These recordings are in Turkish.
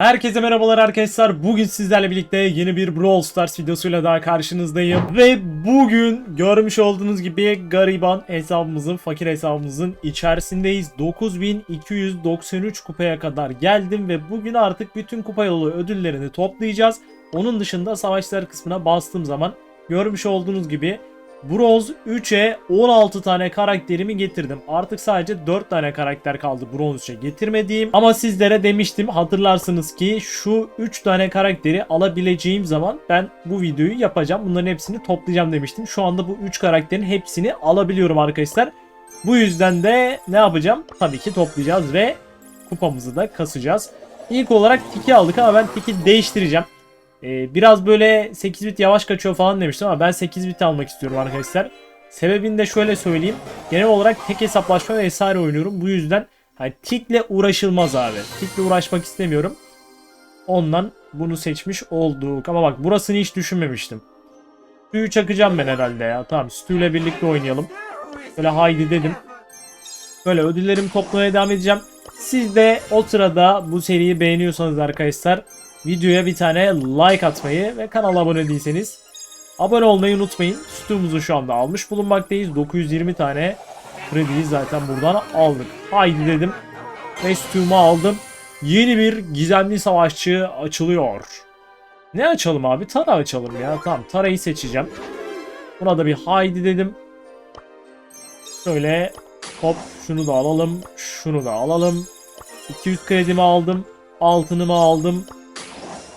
Herkese merhabalar arkadaşlar. Bugün sizlerle birlikte yeni bir Brawl Stars videosuyla daha karşınızdayım. Ve bugün görmüş olduğunuz gibi gariban hesabımızın, fakir hesabımızın içerisindeyiz. 9293 kupaya kadar geldim ve bugün artık bütün kupa yolu ödüllerini toplayacağız. Onun dışında savaşlar kısmına bastığım zaman görmüş olduğunuz gibi Bronz 3'e 16 tane karakterimi getirdim. Artık sadece 4 tane karakter kaldı Bronz 3'e getirmediğim. Ama sizlere demiştim hatırlarsınız ki şu 3 tane karakteri alabileceğim zaman ben bu videoyu yapacağım. Bunların hepsini toplayacağım demiştim. Şu anda bu 3 karakterin hepsini alabiliyorum arkadaşlar. Bu yüzden de ne yapacağım? Tabii ki toplayacağız ve kupamızı da kasacağız. İlk olarak tiki aldık ama ben tiki değiştireceğim. Ee, biraz böyle 8 bit yavaş kaçıyor falan demiştim ama ben 8 bit almak istiyorum arkadaşlar. Sebebini de şöyle söyleyeyim. Genel olarak tek hesaplaşma vesaire oynuyorum. Bu yüzden hani tikle uğraşılmaz abi. Tikle uğraşmak istemiyorum. Ondan bunu seçmiş olduk. Ama bak burasını hiç düşünmemiştim. Stü'yü çakacağım ben herhalde ya. Tamam Stu ile birlikte oynayalım. Böyle haydi dedim. Böyle ödüllerimi toplamaya devam edeceğim. Siz de o sırada bu seriyi beğeniyorsanız arkadaşlar videoya bir tane like atmayı ve kanala abone değilseniz abone olmayı unutmayın. Sütumuzu şu anda almış bulunmaktayız. 920 tane krediyi zaten buradan aldık. Haydi dedim ve sütümü aldım. Yeni bir gizemli savaşçı açılıyor. Ne açalım abi? Tara açalım ya. Tamam Tara'yı seçeceğim. Buna da bir haydi dedim. Şöyle hop şunu da alalım. Şunu da alalım. 200 kredimi aldım. Altınımı aldım.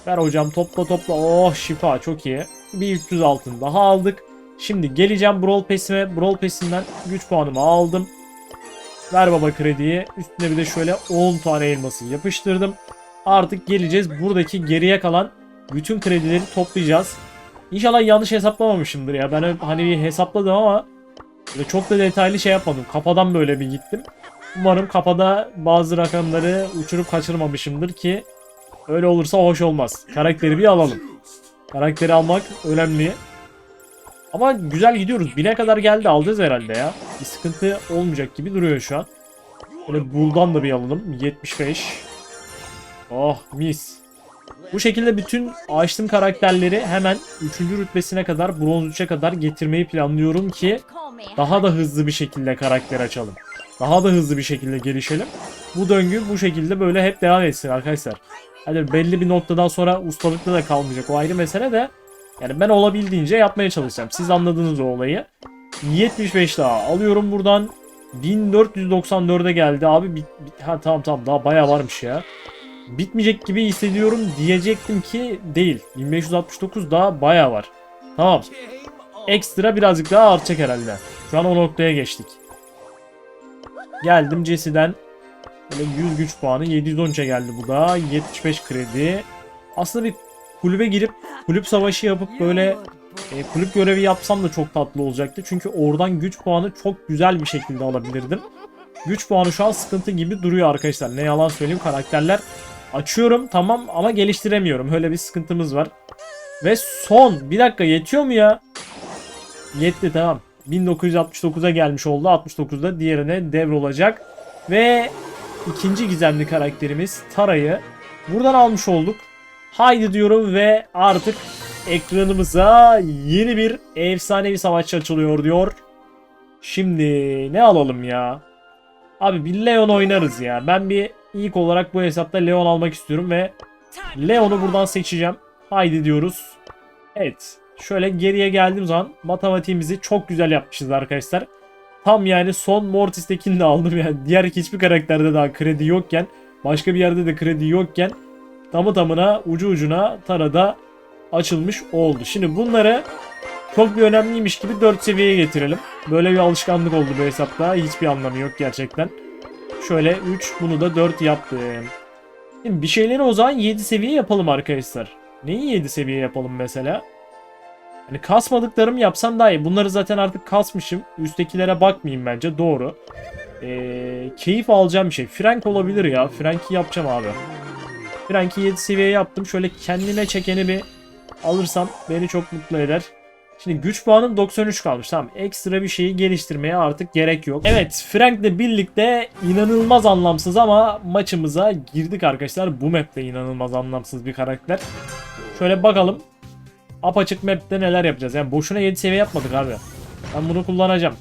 Ver hocam topla topla. Oh şifa çok iyi. Bir 300 altın daha aldık. Şimdi geleceğim Brawl Pass'ime. Brawl Pass'inden güç puanımı aldım. Ver baba krediyi. Üstüne bir de şöyle 10 tane elması yapıştırdım. Artık geleceğiz. Buradaki geriye kalan bütün kredileri toplayacağız. İnşallah yanlış hesaplamamışımdır ya. Ben hani bir hesapladım ama çok da detaylı şey yapmadım. Kafadan böyle bir gittim. Umarım kafada bazı rakamları uçurup kaçırmamışımdır ki Öyle olursa hoş olmaz. Karakteri bir alalım. Karakteri almak önemli. Ama güzel gidiyoruz. Bine kadar geldi alacağız herhalde ya. Bir sıkıntı olmayacak gibi duruyor şu an. Böyle buldan da bir alalım. 75. Oh mis. Bu şekilde bütün açtığım karakterleri hemen 3. rütbesine kadar bronz 3'e kadar getirmeyi planlıyorum ki daha da hızlı bir şekilde karakter açalım. Daha da hızlı bir şekilde gelişelim. Bu döngü bu şekilde böyle hep devam etsin arkadaşlar. Hani belli bir noktadan sonra ustalıkta da kalmayacak. O ayrı mesele de. Yani ben olabildiğince yapmaya çalışacağım. Siz anladınız o olayı. 75 daha alıyorum buradan. 1494'e geldi abi. Bit, bit- ha tamam tamam daha bayağı varmış ya. Bitmeyecek gibi hissediyorum diyecektim ki değil. 1569 daha bayağı var. Tamam. Ekstra birazcık daha artacak herhalde. Şu an o noktaya geçtik. Geldim Jesse'den Böyle 100 güç puanı 713'e geldi bu da 75 kredi. Aslında bir kulübe girip kulüp savaşı yapıp böyle e, kulüp görevi yapsam da çok tatlı olacaktı. Çünkü oradan güç puanı çok güzel bir şekilde alabilirdim. Güç puanı şu an sıkıntı gibi duruyor arkadaşlar. Ne yalan söyleyeyim karakterler açıyorum tamam ama geliştiremiyorum. Öyle bir sıkıntımız var. Ve son bir dakika yetiyor mu ya? Yetti tamam. 1969'a gelmiş oldu. 69'da diğerine devrolacak. Ve ikinci gizemli karakterimiz Tara'yı buradan almış olduk. Haydi diyorum ve artık ekranımıza yeni bir efsanevi savaşçı açılıyor diyor. Şimdi ne alalım ya? Abi bir Leon oynarız ya. Ben bir ilk olarak bu hesapta Leon almak istiyorum ve Leon'u buradan seçeceğim. Haydi diyoruz. Evet. Şöyle geriye geldiğim zaman matematiğimizi çok güzel yapmışız arkadaşlar. Tam yani son Mortis'tekini de aldım yani. Diğer hiçbir karakterde daha kredi yokken, başka bir yerde de kredi yokken tamı tamına ucu ucuna Tara'da açılmış oldu. Şimdi bunları çok bir önemliymiş gibi 4 seviyeye getirelim. Böyle bir alışkanlık oldu bu hesapta. Hiçbir anlamı yok gerçekten. Şöyle 3 bunu da 4 yaptım. Şimdi bir şeyleri o zaman 7 seviye yapalım arkadaşlar. Neyi 7 seviye yapalım mesela? Hani kasmadıklarımı yapsam daha iyi. Bunları zaten artık kasmışım. Üsttekilere bakmayayım bence. Doğru. Ee, keyif alacağım bir şey. Frank olabilir ya. Frank'i yapacağım abi. Frank'i 7 seviye yaptım. Şöyle kendine çekeni bir alırsam beni çok mutlu eder. Şimdi güç puanım 93 kalmış. Tamam ekstra bir şeyi geliştirmeye artık gerek yok. Evet Frank'le birlikte inanılmaz anlamsız ama maçımıza girdik arkadaşlar. Bu map'te inanılmaz anlamsız bir karakter. Şöyle bakalım. Apaçık map'te neler yapacağız. Yani boşuna 7 seviye yapmadık abi. Ben bunu kullanacağım.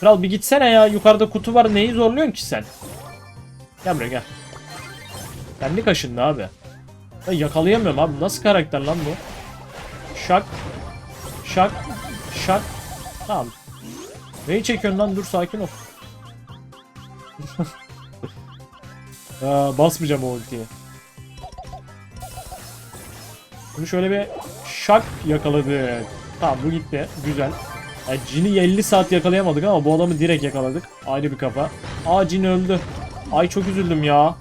Kral bir gitsene ya. Yukarıda kutu var. Neyi zorluyorsun ki sen? Gel buraya gel. Kendi kaşındı abi. Ben yakalayamıyorum abi. Nasıl karakter lan bu? Şak. Şak. Şak. Tamam. Neyi çekiyorsun lan? Dur sakin ol. Aa, basmayacağım o ultiyi. Bunu şöyle bir şak yakaladı. Tamam bu gitti. Güzel. Yani Jin'i 50 saat yakalayamadık ama bu adamı direkt yakaladık. Ayrı bir kafa. Aa Jin öldü. Ay çok üzüldüm ya.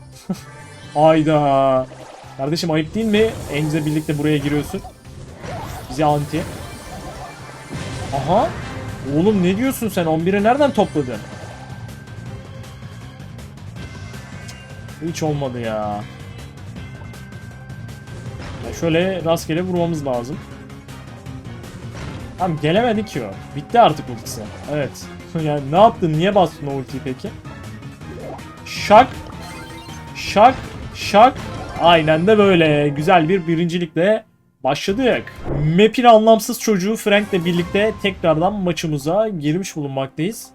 Ayda. Kardeşim ayıp değil mi? Emz'le birlikte buraya giriyorsun. Bize anti. Aha. Oğlum ne diyorsun sen? 11'i nereden topladın? Hiç olmadı ya. Şöyle rastgele vurmamız lazım. Tamam gelemedi ki o. Bitti artık ultisi. Evet. yani ne yaptın? Niye bastın o ultiyi peki? Şak. Şak. Şak. Aynen de böyle. Güzel bir birincilikle başladık. Map'in anlamsız çocuğu Frank'le birlikte tekrardan maçımıza girmiş bulunmaktayız.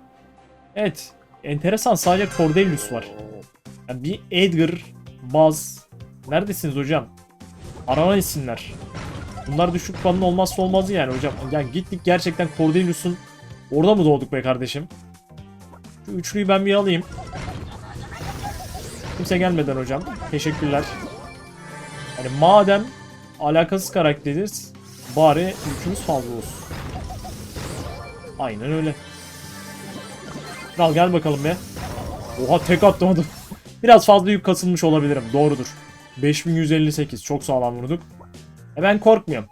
Evet. Enteresan sadece Cordelius var. Yani bir Edgar, Buzz. Neredesiniz hocam? Aranan isimler. Bunlar düşük puanın olmazsa olmazı yani hocam. Yani gittik gerçekten Cordelius'un orada mı doğduk be kardeşim? Şu üçlüyü ben bir alayım. Kimse gelmeden hocam. Teşekkürler. Yani madem alakasız karakteriz bari yükümüz fazla olsun. Aynen öyle. Kral gel bakalım be. Oha tek attım. Biraz fazla yük kasılmış olabilirim. Doğrudur. 5158 çok sağlam vurduk. E ben korkmuyorum.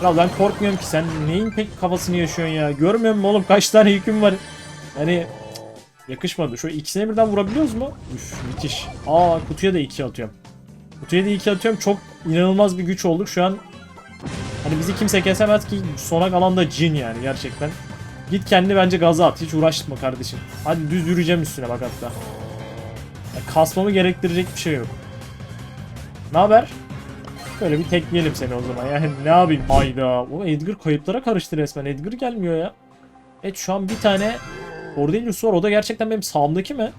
Kral ben korkmuyorum ki sen neyin pek kafasını yaşıyorsun ya. Görmüyor musun oğlum kaç tane yüküm var. Cık, yakışmadı. Şu ikisine birden vurabiliyoruz mu? Üf müthiş. Aa kutuya da 2 atıyorum. Kutuya da 2 atıyorum. Çok inanılmaz bir güç olduk. Şu an hani bizi kimse kesemez ki sona kalan da cin yani gerçekten. Git kendi bence gaza at. Hiç uğraşma kardeşim. Hadi düz yürüyeceğim üstüne bak hatta. Ya kasmamı gerektirecek bir şey yok. Ne haber? Böyle bir tekleyelim seni o zaman. Yani ne yapayım? Hayda. O Edgar kayıplara karıştı resmen. Edgar gelmiyor ya. Evet şu an bir tane Cordelius var. O da gerçekten benim sağımdaki mi?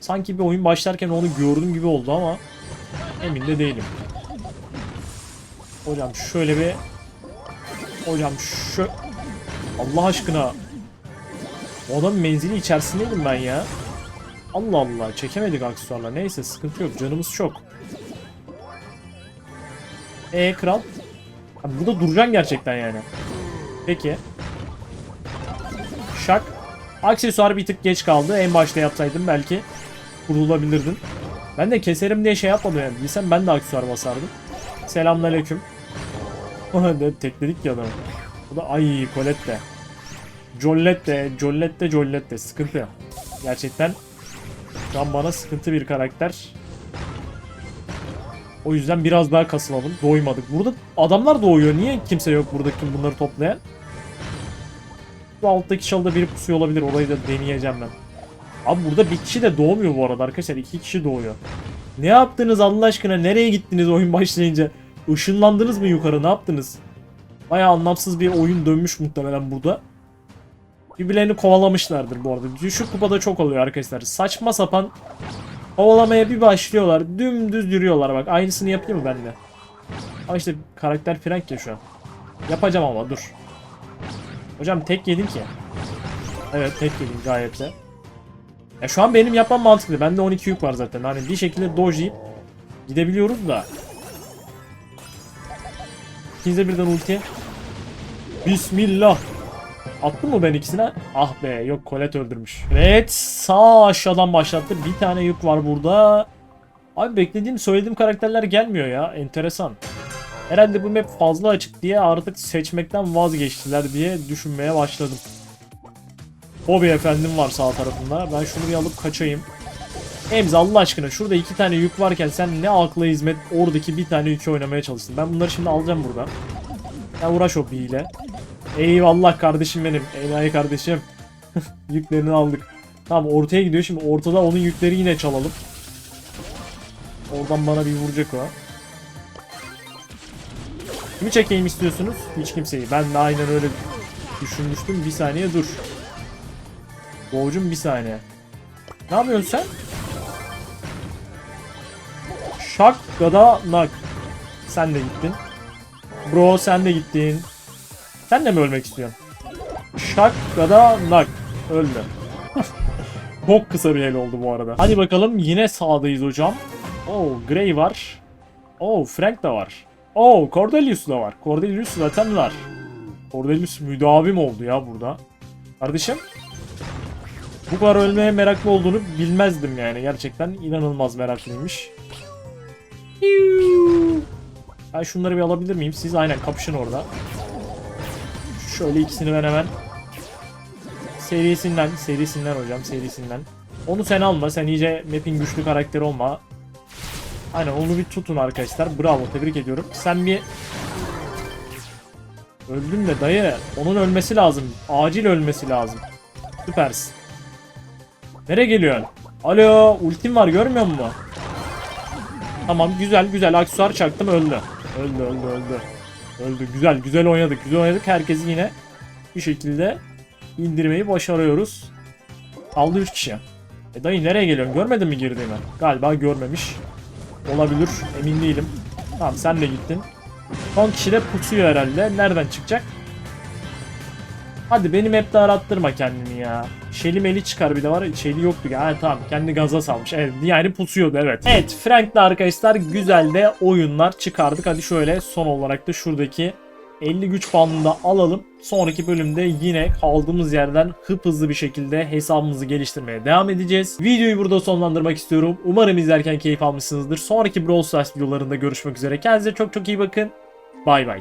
Sanki bir oyun başlarken onu gördüm gibi oldu ama emin de değilim. Hocam şöyle bir Hocam şu Allah aşkına O adamın menzili içerisindeydim ben ya. Allah Allah çekemedik aksesuarla. Neyse sıkıntı yok. Canımız çok. E kral. Abi burada duracaksın gerçekten yani. Peki. Şak. Aksesuar bir tık geç kaldı. En başta yapsaydım belki kurulabilirdin. Ben de keserim diye şey yapmadım yani. Bilsem ben de aksesuar basardım. Selamünaleyküm. tekledik ya adamı. Bu da ay Colette. Jollette, Jollette, Jollette. Sıkıntı. Gerçekten şu an bana sıkıntı bir karakter. O yüzden biraz daha kasılalım. Doymadık. Burada adamlar doğuyor. Niye kimse yok buradaki bunları toplayan? Bu alttaki çalıda biri pusuyor olabilir. Orayı da deneyeceğim ben. Abi burada bir kişi de doğmuyor bu arada arkadaşlar. iki kişi doğuyor. Ne yaptınız Allah aşkına? Nereye gittiniz oyun başlayınca? Işınlandınız mı yukarı? Ne yaptınız? Baya anlamsız bir oyun dönmüş muhtemelen burada. Birbirlerini kovalamışlardır bu arada. Düşük kupada çok oluyor arkadaşlar. Saçma sapan kovalamaya bir başlıyorlar. Dümdüz yürüyorlar bak. Aynısını yapayım mı ben de? Ama işte karakter Frank ya şu an. Yapacağım ama dur. Hocam tek yedim ki. Evet tek yedim gayet de. Ya şu an benim yapmam mantıklı. Bende 12 yük var zaten. Hani bir şekilde dojlayıp gidebiliyoruz da. İkinize birden ulti. Bismillah. Attım mı ben ikisine? Ah be yok Colette öldürmüş. Evet sağ aşağıdan başlattı. Bir tane yük var burada. Abi beklediğim söylediğim karakterler gelmiyor ya. Enteresan. Herhalde bu map fazla açık diye artık seçmekten vazgeçtiler diye düşünmeye başladım. Bobby efendim var sağ tarafında. Ben şunu bir alıp kaçayım. Emz Allah aşkına şurada iki tane yük varken sen ne akla hizmet oradaki bir tane yükü oynamaya çalıştın. Ben bunları şimdi alacağım burada. Ya uğraş o ile. Eyvallah kardeşim benim. Enayi kardeşim. Yüklerini aldık. Tamam ortaya gidiyor. Şimdi ortada onun yükleri yine çalalım. Oradan bana bir vuracak o. Kimi çekeyim istiyorsunuz? Hiç kimseyi. Ben de aynen öyle düşünmüştüm. Bir saniye dur. Boğucum bir saniye. Ne yapıyorsun sen? Şak gada nak. Sen de gittin. Bro sen de gittin. Sen de mi ölmek istiyorsun? Şak gada nak. Öldü. Bok kısa bir el oldu bu arada. Hadi bakalım yine sağdayız hocam. Oo Gray var. Oo Frank da var. Oo Cordelius da var. Cordelius zaten var. Cordelius müdavim oldu ya burada. Kardeşim. Bu kadar ölmeye meraklı olduğunu bilmezdim yani. Gerçekten inanılmaz meraklıymış. Ben şunları bir alabilir miyim? Siz aynen kapışın orada. Şöyle ikisini ben hemen serisinden, serisinden hocam, serisinden. Onu sen alma. Sen iyice map'in güçlü karakteri olma. Aynen onu bir tutun arkadaşlar. Bravo tebrik ediyorum. Sen bir Öldün de dayı. Onun ölmesi lazım. Acil ölmesi lazım. Süpersin. Nereye geliyorsun? Alo ultim var görmüyor musun? Tamam güzel güzel aksesuar çaktım öldü. Öldü öldü öldü. Öldü güzel güzel oynadık güzel oynadık. Herkesi yine bir şekilde indirmeyi başarıyoruz. Kaldı 3 kişi. E dayı nereye geliyorsun? Görmedin mi girdiğimi? Galiba görmemiş. Olabilir. Emin değilim. Tamam sen de gittin. Son kişi de pusuyor herhalde. Nereden çıkacak? Hadi benim hep de arattırma kendini ya. Şeli meli çıkar bir de var. Şeli yoktu. Ha tamam kendi gaza salmış. Evet yani pusuyordu evet. Evet Frank'le arkadaşlar güzel de oyunlar çıkardık. Hadi şöyle son olarak da şuradaki 50 güç puanını da alalım. Sonraki bölümde yine kaldığımız yerden hıp hızlı bir şekilde hesabımızı geliştirmeye devam edeceğiz. Videoyu burada sonlandırmak istiyorum. Umarım izlerken keyif almışsınızdır. Sonraki Brawl Stars videolarında görüşmek üzere. Kendinize çok çok iyi bakın. Bay bay.